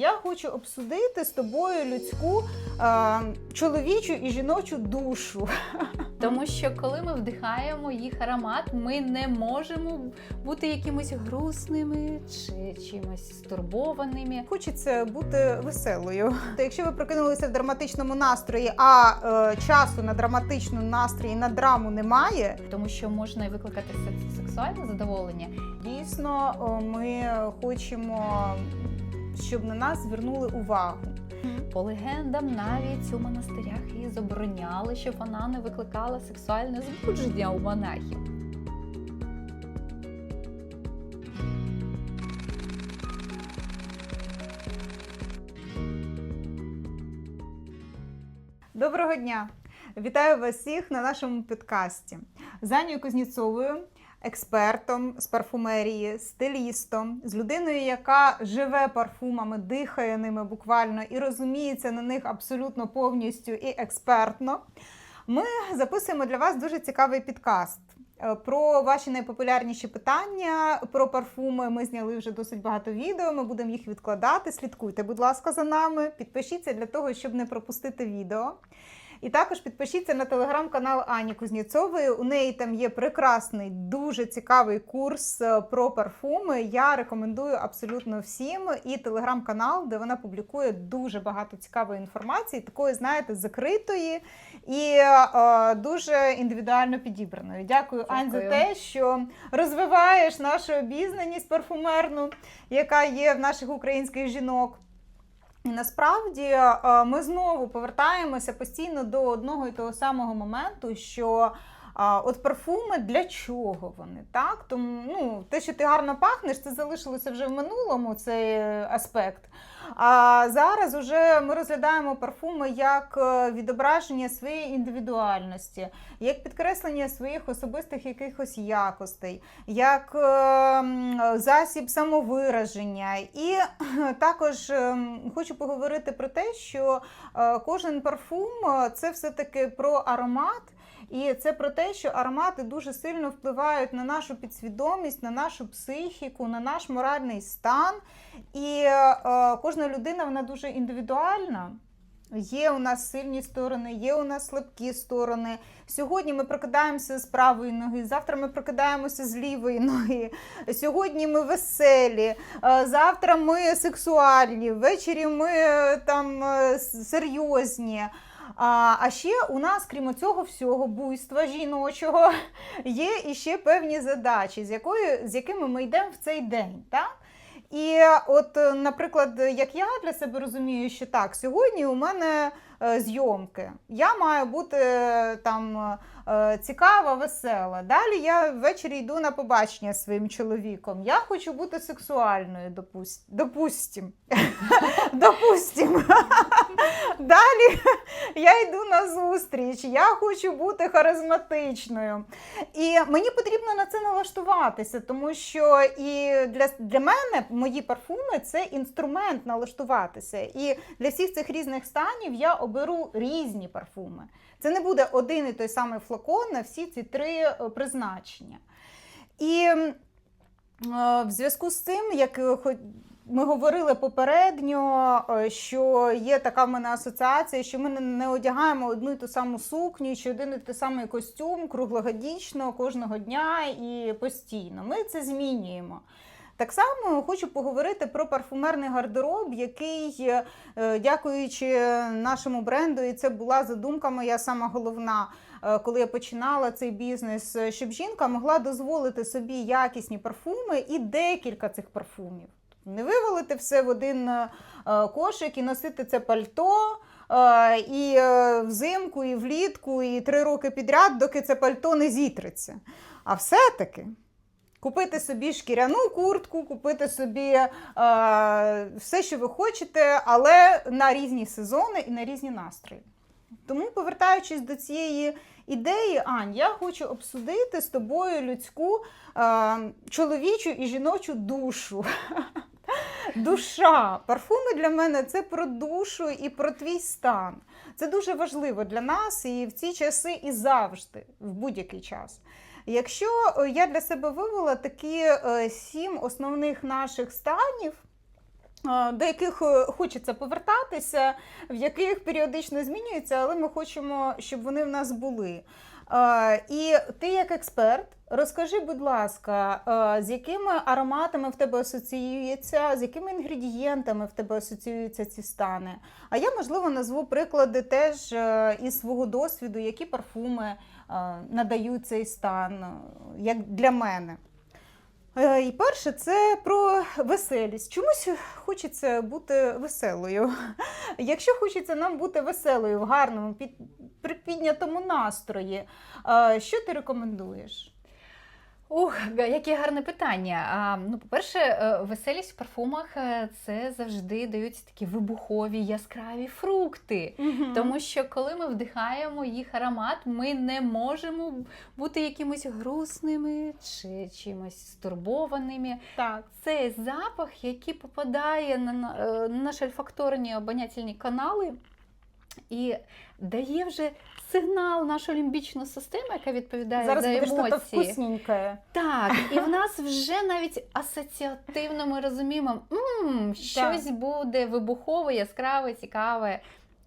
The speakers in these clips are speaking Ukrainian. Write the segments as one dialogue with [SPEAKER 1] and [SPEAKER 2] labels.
[SPEAKER 1] я хочу обсудити з тобою людську е, чоловічу і жіночу душу.
[SPEAKER 2] Тому що коли ми вдихаємо їх аромат, ми не можемо бути якимось грустними чи чимось стурбованими.
[SPEAKER 1] Хочеться бути веселою. То якщо ви прокинулися в драматичному настрої, а е, часу на драматичну настрій, на драму немає,
[SPEAKER 2] Тому що можна викликати сексуальне задоволення.
[SPEAKER 1] дійсно ми хочемо, щоб на нас звернули увагу.
[SPEAKER 2] По легендам, навіть у монастирях її забороняли, щоб вона не викликала сексуальне збудження у монахів.
[SPEAKER 1] Доброго дня! Вітаю вас всіх на нашому підкасті. З Анією Кузнєцовою, експертом з парфумерії, стилістом, з людиною, яка живе парфумами, дихає ними буквально і розуміється на них абсолютно повністю і експертно. Ми записуємо для вас дуже цікавий підкаст. е, Про ваші найпопулярніші питання про парфуми ми зняли вже досить багато відео. Ми будемо їх відкладати. Слідкуйте, будь ласка, за нами. Підпишіться для того, щоб не пропустити відео. І також підпишіться на телеграм-канал Ані Кузніцової. У неї там є прекрасний, дуже цікавий курс е, про парфуми. Я рекомендую абсолютно всім. І телеграм-канал, де вона публікує дуже багато цікавої інформації, такої, знаєте, закритої і е, дуже індивідуально підібраної. Дякую, Ань, за те, що розвиваєш нашу обізнаність парфумерну, яка є в наших українських жінок. І насправді е, ми знову повертаємося постійно до одного і того самого моменту, що а, от парфуми для чого вони? Так? Тому ну, те, що ти гарно пахнеш, це залишилося вже в минулому цей е, аспект. А зараз уже ми розглядаємо парфуми як е, відображення своєї індивідуальності, як підкреслення своїх особистих якихось якостей, як е, засіб самовираження. І також хочу поговорити про те, що кожен парфум це все-таки про аромат. І це про те, що аромати дуже сильно впливають на нашу підсвідомість, на нашу психіку, на наш моральний стан. І е, кожна людина вона дуже індивідуальна. Є у нас сильні сторони, є у нас слабкі сторони. Сьогодні ми прокидаємося з правої ноги, завтра ми прокидаємося з лівої ноги. Сьогодні ми веселі, е, завтра ми сексуальні, ввечері ми е, там е, серйозні. А, а ще у нас, крім цього всього буйства жіночого, є іще певні задачі, з, якою, з якими ми йдемо в цей день. Так? І от, е, наприклад, як я для себе розумію, що так, сьогодні у мене е, зйомки, я маю бути е, там е, цікава, весела. Далі я ввечері йду на побачення своїм чоловіком. Я хочу бути сексуальною, допустим. допустим. Далі я йду на зустріч, я хочу бути харизматичною. І мені потрібно на це налаштуватися, тому що і для, для мене мої парфуми це інструмент налаштуватися. І для всіх цих різних станів я оберу різні парфуми. Це не буде один і той самий флакон на всі ці три е, призначення. І е, в зв'язку з цим, як е, ми говорили попередньо, що є така в мене асоціація, що ми не одягаємо одну і ту саму сукню чи один і той самий костюм круглогодічно кожного дня і постійно. Ми це змінюємо. Так само хочу поговорити про парфумерний гардероб, який, е, дякуючи нашому бренду, і це була задумка моя сама головна, е, коли я починала цей бізнес, е, щоб жінка могла дозволити собі якісні парфуми і декілька цих парфумів. Не вивалити все в один кошик і носити це пальто. І взимку, і влітку, і три роки підряд, доки це пальто не зітреться. А все-таки купити собі шкіряну куртку, купити собі е, все, що ви хочете, але на різні сезони і на різні настрої. Тому, повертаючись до цієї ідеї, Ань, я хочу обсудити з тобою людську е, чоловічу і жіночу душу. Душа. Парфуми для мене це про душу і про твій стан. Це дуже важливо для нас і в ці часи, і завжди, в будь-який час. Якщо е, я для себе вивела такі е, сім основних наших станів, е, до яких хочеться повертатися, в яких періодично змінюються, але ми хочемо, щоб вони в нас були. Е, І ти, як експерт, розкажи, будь ласка, е, з якими ароматами в тебе асоціюється, з якими інгредієнтами в тебе асоціюються ці стани? А я, можливо, назву приклади теж е, із свого досвіду, які парфуми надають цей стан, як для мене. Е, І перше, це про веселість. Чомусь хочеться бути веселою. Якщо хочеться нам бути веселою в гарному, під, піднятому настрої, е, що ти рекомендуєш?
[SPEAKER 2] Ух, яке гарне питання. А, ну, по-перше, е, веселість в парфумах е, це завжди дають такі вибухові яскраві фрукти. Тому що коли ми вдихаємо їх аромат, ми не можемо бути якимось грустними чи чимось стурбованими.
[SPEAKER 1] Так.
[SPEAKER 2] Це запах, який попадає на, е, наші ольфакторні обонятельні канали і дає вже сигнал нашу лімбічну систему, яка відповідає
[SPEAKER 1] Зараз
[SPEAKER 2] за емоції.
[SPEAKER 1] вкусненьке.
[SPEAKER 2] Так, і в нас вже навіть асоціативно ми розуміємо, м щось буде вибухове, яскраве, цікаве.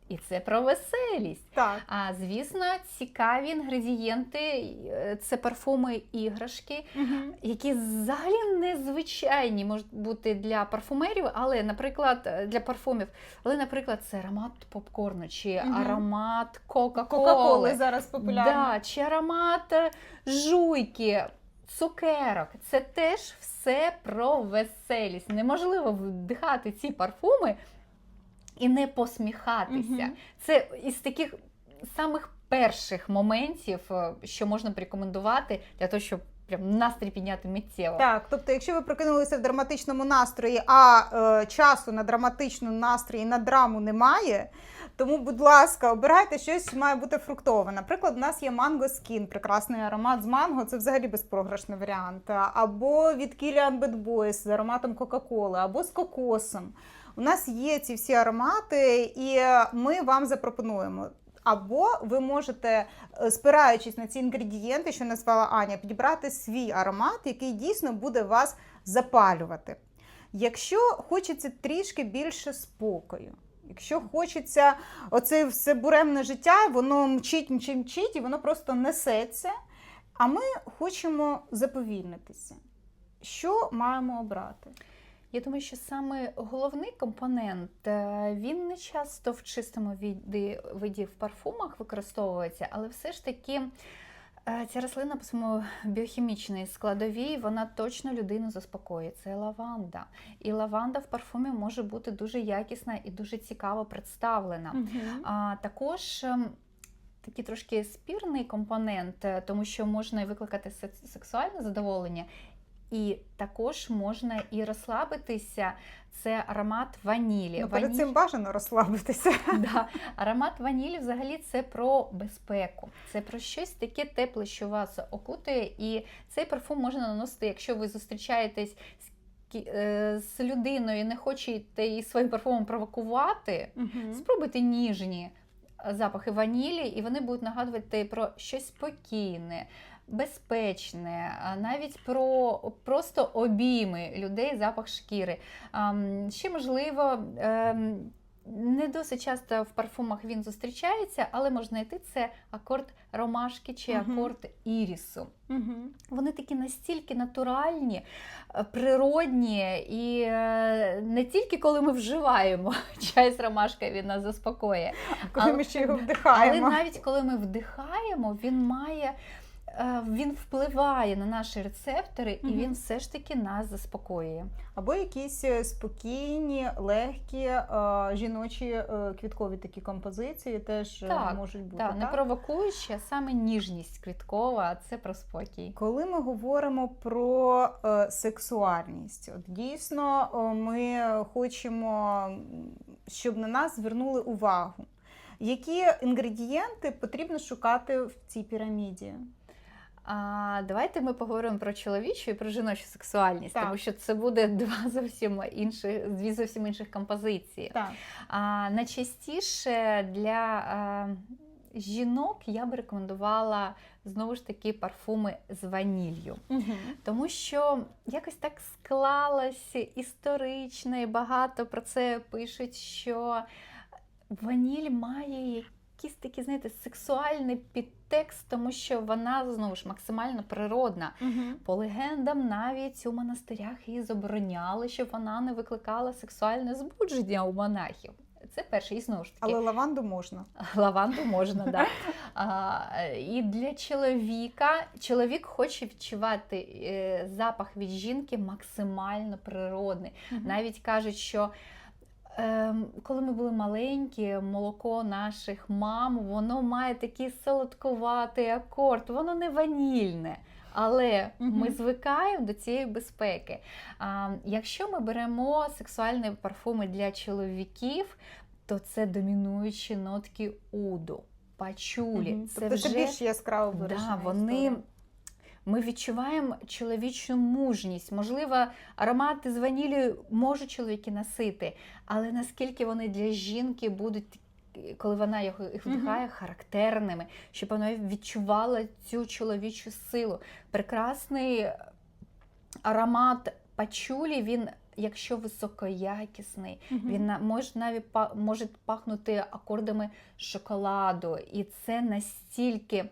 [SPEAKER 2] І це про веселість.
[SPEAKER 1] Так.
[SPEAKER 2] А звісно, цікаві інгредієнти е, це парфуми іграшки,
[SPEAKER 1] Угу.
[SPEAKER 2] які взагалі незвичайні можуть бути для парфумерів, але, наприклад, е, для парфумів, але, наприклад, це аромат попкорну чи
[SPEAKER 1] Мгм.
[SPEAKER 2] аромат Кока-Коли.
[SPEAKER 1] Кока-коли зараз популярно.
[SPEAKER 2] Да, чи аромат е, жуйки, цукерок. Це теж все про веселість. Неможливо вдихати ці парфуми і не посміхатися.
[SPEAKER 1] Мгм.
[SPEAKER 2] Це із таких самих перших моментів, е, що можна порекомендувати для того, щоб прям настрій підняти миттєво.
[SPEAKER 1] Так, тобто, якщо ви прокинулися в драматичному настрої, а е, часу на драматичну настрій на драму немає. Тому, будь ласка, обирайте щось, що має бути фруктове. Наприклад, у нас є манго скін, прекрасний аромат з манго, це взагалі безпрограшний варіант. Або від Kilian Bad Boys з ароматом Кока-Коли, або з кокосом. У нас є ці всі аромати, і ми вам запропонуємо. Або ви можете, е, спираючись на ці інгредієнти, що назвала Аня, підібрати свій аромат, який дійсно буде вас запалювати. Якщо хочеться трішки більше спокою, якщо хочеться оце все буремне життя, воно мчить, мчить, мчить, і воно просто несеться. А ми хочемо заповільнитися. Що маємо обрати?
[SPEAKER 2] Я думаю, що саме головний компонент е, він не часто в чистому віді, виді в парфумах використовується, але все ж таки е, ця рослина по своєму біохімічній складовій, вона точно людину заспокоює. Це лаванда. І лаванда в парфумі може бути дуже якісна і дуже цікаво представлена. А також ем, такий трошки спірний компонент, е, тому що можна викликати сексуальне задоволення, і також можна і розслабитися. Це аромат ванілі.
[SPEAKER 1] Ну, перед
[SPEAKER 2] Ваніль-
[SPEAKER 1] цим бажано розслабитися.
[SPEAKER 2] Да. Аромат ванілі взагалі це про безпеку. Це про щось таке тепле, що вас окутує. І цей парфум можна наносити, якщо ви зустрічаєтесь з, е, з людиною і не хочете її своїм парфумом провокувати. Спробуйте ніжні запахи ванілі, і вони будуть нагадувати про щось спокійне, безпечне, навіть про просто обійми людей, запах шкіри. Ще можливо. ем, Не досить часто в парфумах він зустрічається, але можна знайти це акорд ромашки чи акорд ірісу.
[SPEAKER 1] Мгм.
[SPEAKER 2] Вони такі настільки натуральні, е, природні, і е, не тільки коли ми вживаємо чай з ромашкою, він нас заспокоює.
[SPEAKER 1] Коли
[SPEAKER 2] Але-
[SPEAKER 1] ми ще його вдихаємо.
[SPEAKER 2] Але навіть коли ми вдихаємо, він має. Е, Він впливає на наші рецептори, і він все ж таки нас заспокоює.
[SPEAKER 1] Або якісь е, спокійні, легкі е, жіночі квіткові такі композиції теж
[SPEAKER 2] Так,
[SPEAKER 1] можуть бути.
[SPEAKER 2] Так, не
[SPEAKER 1] так?
[SPEAKER 2] провокуючи, а саме ніжність квіткова, це про спокій.
[SPEAKER 1] Коли ми говоримо про сексуальність, от дійсно ми хочемо, щоб на нас звернули увагу. Які інгредієнти потрібно шукати в цій піраміді?
[SPEAKER 2] А давайте ми поговоримо про чоловічу і про жіночу сексуальність,
[SPEAKER 1] Так.
[SPEAKER 2] тому що це буде два зовсім інші, дві зовсім інших композиції.
[SPEAKER 1] Так.
[SPEAKER 2] А найчастіше для а, жінок я би рекомендувала знову ж таки парфуми з ваніллю. Тому що якось так склалось історично, і багато про це пишуть, що ваніль має якийсь такий, знаєте, сексуальний підтекст, тому що вона знову ж максимально природна. По легендам, навіть у монастирях її забороняли, щоб вона не викликала сексуальне збудження у монахів. Це перше, і знову ж таки,
[SPEAKER 1] Але лаванду можна.
[SPEAKER 2] лаванду можна, да. І для чоловіка чоловік хоче відчувати е, запах від жінки максимально природний. Навіть кажуть, що коли ми були маленькі, молоко наших мам, воно має такий солодкуватий акорд, воно не ванільне. Але ми звикаємо до цієї безпеки. А, якщо ми беремо сексуальні парфуми для чоловіків, то це домінуючі нотки уду, пачулі. Це
[SPEAKER 1] тобто
[SPEAKER 2] вже
[SPEAKER 1] це більш яскраво
[SPEAKER 2] Да, вони,
[SPEAKER 1] історія.
[SPEAKER 2] Ми відчуваємо чоловічу мужність. Можливо, аромати з ванілі можуть чоловіки носити, але наскільки вони для жінки будуть, коли вона їх вдихає, характерними, щоб вона відчувала цю чоловічу силу. Прекрасний аромат пачулі, він. Якщо високоякісний,
[SPEAKER 1] Мгм.
[SPEAKER 2] він може навіть може пахнути акордами шоколаду, і це настільки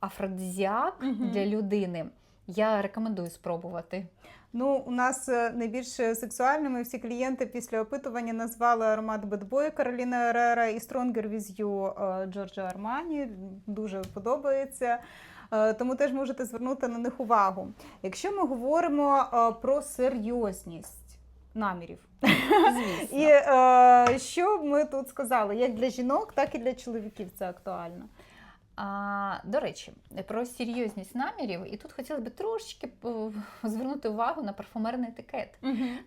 [SPEAKER 2] афродизіак
[SPEAKER 1] Мгм.
[SPEAKER 2] для людини. Я рекомендую спробувати.
[SPEAKER 1] Ну, у нас е, найбільш сексуальними всі клієнти після опитування назвали аромат Bad Кароліна Ерера і Stronger With You е, Джорджо Армані. Дуже подобається. Е, Тому теж можете звернути на них увагу. Якщо ми говоримо про серйозність намірів,
[SPEAKER 2] Звісно.
[SPEAKER 1] і що ми тут сказали, як для жінок, так і для чоловіків це актуально.
[SPEAKER 2] А, до речі, про серйозність намірів, і тут хотілося б трошечки звернути увагу на парфумерний етикет.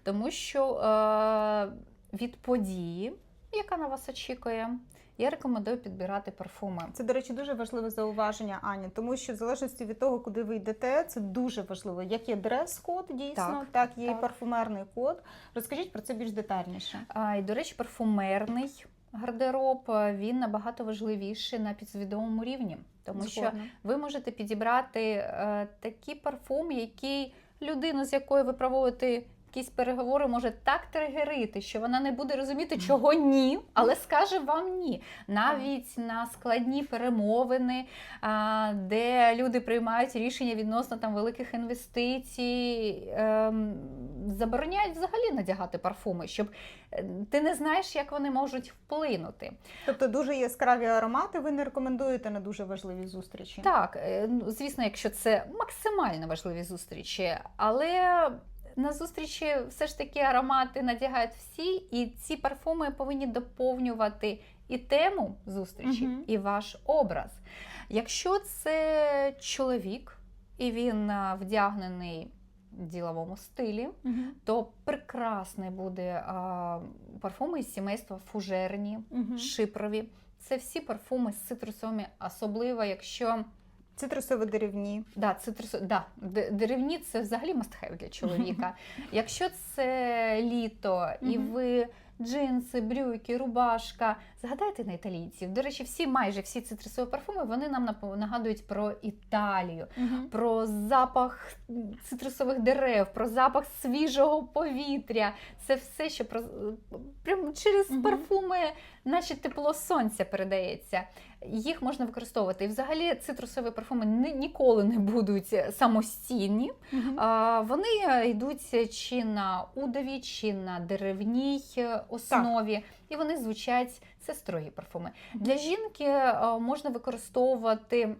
[SPEAKER 2] Тому що е, від події, яка на вас очікує, я рекомендую підбирати парфуми.
[SPEAKER 1] Це, до речі, дуже важливе зауваження, Аня, тому що в залежності від того, куди ви йдете, це дуже важливо. Як є дрес-код, дійсно, так,
[SPEAKER 2] Так,
[SPEAKER 1] є і парфумерний код. Розкажіть про це більш детальніше.
[SPEAKER 2] А, і, до речі, парфумерний гардероб е, він набагато важливіший на підсвідомому рівні, тому що ви можете підібрати е, такий парфум, який людину, з якою ви проводите якісь переговори, може так тригерити, що вона не буде розуміти, чого ні, але скаже вам ні. Навіть на складні перемовини, де люди приймають рішення відносно там великих інвестицій, ем, забороняють взагалі надягати парфуми, щоб е, ти не знаєш, як вони можуть вплинути.
[SPEAKER 1] Тобто дуже яскраві аромати ви не рекомендуєте на дуже важливі зустрічі.
[SPEAKER 2] Так, е, ну, звісно, якщо це максимально важливі зустрічі, але на зустрічі все ж таки аромати надягають всі, і ці парфуми повинні доповнювати і тему зустрічі,
[SPEAKER 1] Мгм.
[SPEAKER 2] і ваш образ. Якщо це чоловік, і він вдягнений в діловому стилі,
[SPEAKER 1] Мгм.
[SPEAKER 2] то прекрасний буде а, парфуми із сімейства фужерні,
[SPEAKER 1] Мгм.
[SPEAKER 2] шипрові. Це всі парфуми з цитрусовими, особливо якщо
[SPEAKER 1] Цитрусово-деревні.
[SPEAKER 2] да, цитрусо, да, деревні це взагалі мастхев для чоловіка. Якщо це літо і ви джинси, брюки, рубашка, згадайте на італійців. До речі, всі майже всі цитрусові парфуми вони нам нагадують про Італію.
[SPEAKER 1] Мгм.
[SPEAKER 2] Про запах цитрусових дерев, про запах свіжого повітря. Це все, що про прям через
[SPEAKER 1] Мгм.
[SPEAKER 2] парфуми, наче тепло сонця передається. Їх можна використовувати. І взагалі цитрусові парфуми ні- ніколи не будуть самостійні.
[SPEAKER 1] Мгм.
[SPEAKER 2] А, Вони йдуть чи на удові, чи на деревній основі, основі, і вони звучать це строгі парфуми. Для жінки можна використовувати.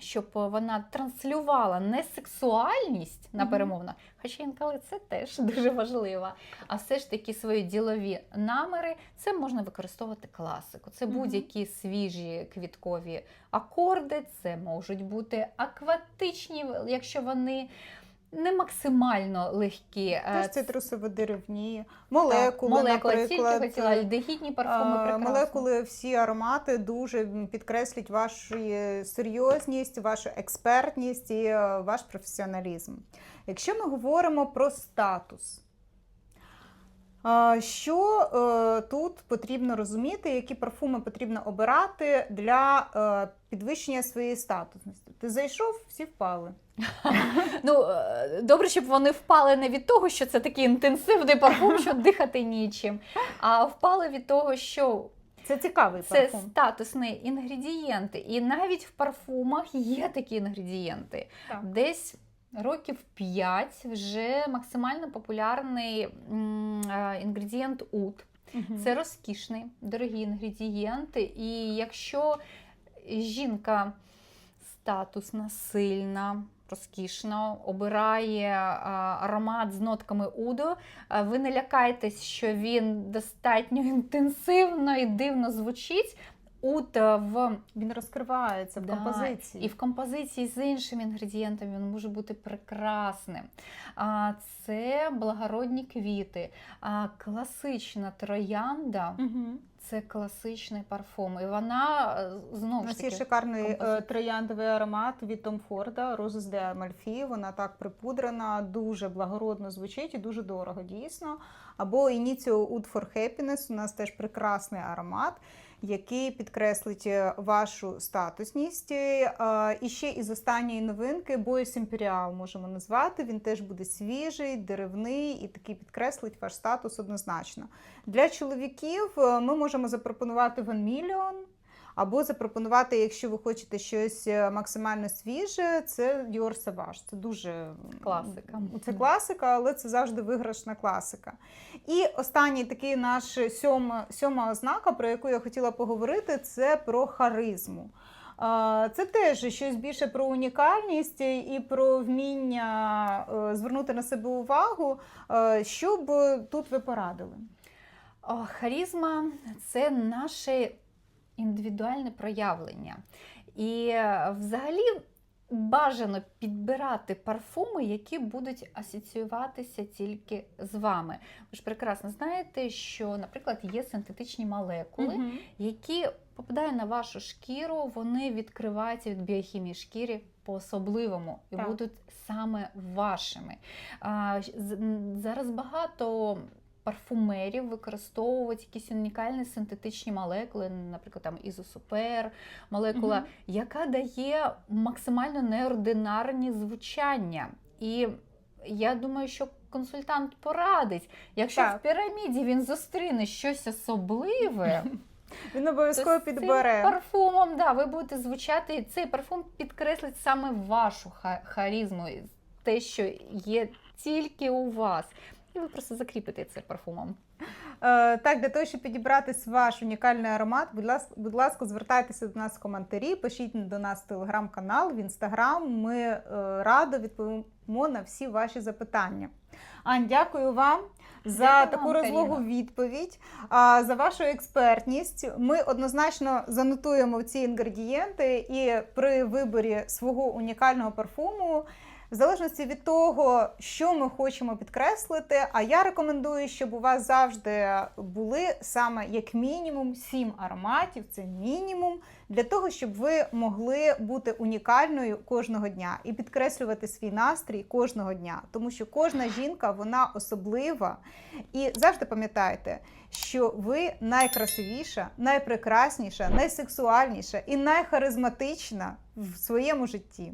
[SPEAKER 2] Щоб вона транслювала не сексуальність на
[SPEAKER 1] Мгм.
[SPEAKER 2] перемовинах, хоча інколи це теж дуже важливо. А все ж таки свої ділові намери це можна використовувати класику. Це будь-які свіжі квіткові акорди, це можуть бути акватичні, якщо вони не максимально легкі. Е,
[SPEAKER 1] Теж цитрусово-деревні, молекули,
[SPEAKER 2] так, молекули тільки
[SPEAKER 1] наприклад.
[SPEAKER 2] хотіла альдегідні парфуми. Прекрасно.
[SPEAKER 1] Молекули, всі аромати дуже підкреслять вашу серйозність, вашу експертність і е, ваш професіоналізм. Якщо ми говоримо про статус, Що е, тут потрібно розуміти, які парфуми потрібно обирати для е, підвищення своєї статусності? Ти зайшов, всі впали.
[SPEAKER 2] Ну, е, добре, щоб вони впали не від того, що це такий інтенсивний парфум, що дихати нічим, а впали від того, що
[SPEAKER 1] Це цікавий
[SPEAKER 2] це
[SPEAKER 1] парфум.
[SPEAKER 2] статусні інгредієнти. І навіть в парфумах є такі інгредієнти.
[SPEAKER 1] Так.
[SPEAKER 2] Десь років 5 вже максимально популярний е, інгредієнт ут.
[SPEAKER 1] Мгм.
[SPEAKER 2] Це розкішний, дорогий інгредієнт. І якщо жінка статусна, сильна, розкішна, обирає аромат з нотками уду, ви не лякайтесь, що він достатньо інтенсивно і дивно звучить. Ут в
[SPEAKER 1] Він розкривається в
[SPEAKER 2] Да,
[SPEAKER 1] композиції.
[SPEAKER 2] і в композиції з іншими інгредієнтами він може бути прекрасним. А, Це благородні квіти, а, класична троянда
[SPEAKER 1] Мгм.
[SPEAKER 2] це класичний парфум. І вона е, знову ж
[SPEAKER 1] нас є
[SPEAKER 2] таки.
[SPEAKER 1] шикарний е,
[SPEAKER 2] композиція.
[SPEAKER 1] трояндовий аромат від Том Форда Roses de Amalfi. Вона так припудрена, дуже благородно звучить і дуже дорого, дійсно. Або Initio Oud for Happiness. У нас теж прекрасний аромат, який підкреслить е, вашу статусність. Е, І ще із останньої новинки Бойс Імперіал можемо назвати. Він теж буде свіжий, деревний і такий підкреслить ваш статус однозначно. Для чоловіків е, ми можемо запропонувати Van Million, або запропонувати, якщо ви хочете щось е, максимально свіже, це Dior Sauvage. Це дуже
[SPEAKER 2] Класика.
[SPEAKER 1] Це класика, але це завжди виграшна класика. І останній такий наш сьома, сьома ознака, про яку я хотіла поговорити, це про харизму. Це теж щось більше про унікальність і про вміння е, звернути на себе увагу. Е, Що б тут ви порадили?
[SPEAKER 2] О, харізма це наше індивідуальне проявлення. І е, взагалі бажано підбирати парфуми, які будуть асоціюватися тільки з вами. Ви ж прекрасно знаєте, що, наприклад, є синтетичні молекули, які попадають на вашу шкіру, вони відкриваються від біохімії шкіри по-особливому і
[SPEAKER 1] Так.
[SPEAKER 2] будуть саме вашими. А, зараз багато парфумерів використовують якісь унікальні синтетичні молекули, наприклад, там ізосупер, молекула,
[SPEAKER 1] Мгм.
[SPEAKER 2] яка дає максимально неординарні звучання. І я думаю, що консультант порадить, якщо
[SPEAKER 1] Так.
[SPEAKER 2] в піраміді він зустріне щось особливе.
[SPEAKER 1] Він обов'язково
[SPEAKER 2] з цим парфумом, да, ви будете звучати, і цей парфум підкреслить саме вашу ха- харизму, і те, що є тільки у вас. І ви просто закріпите це парфумом.
[SPEAKER 1] Е, Так, для того, щоб підібрати ваш унікальний аромат, будь ласка, будь ласка, звертайтеся до нас в коментарі, пишіть до нас в телеграм-канал, в інстаграм. Ми е, радо відповімо на всі ваші запитання. Ань, дякую вам. За
[SPEAKER 2] Дякую
[SPEAKER 1] таку
[SPEAKER 2] вам,
[SPEAKER 1] розлогу
[SPEAKER 2] Каріна.
[SPEAKER 1] відповідь, за вашу експертність. Ми однозначно занотуємо ці інгредієнти і при виборі свого унікального парфуму в залежності від того, що ми хочемо підкреслити. А я рекомендую, щоб у вас завжди були саме як мінімум сім ароматів. Це мінімум для того, щоб ви могли бути унікальною кожного дня і підкреслювати свій настрій кожного дня, тому що кожна жінка вона особлива. І завжди пам'ятайте, що ви найкрасивіша, найпрекрасніша, найсексуальніша і найхаризматична в своєму житті.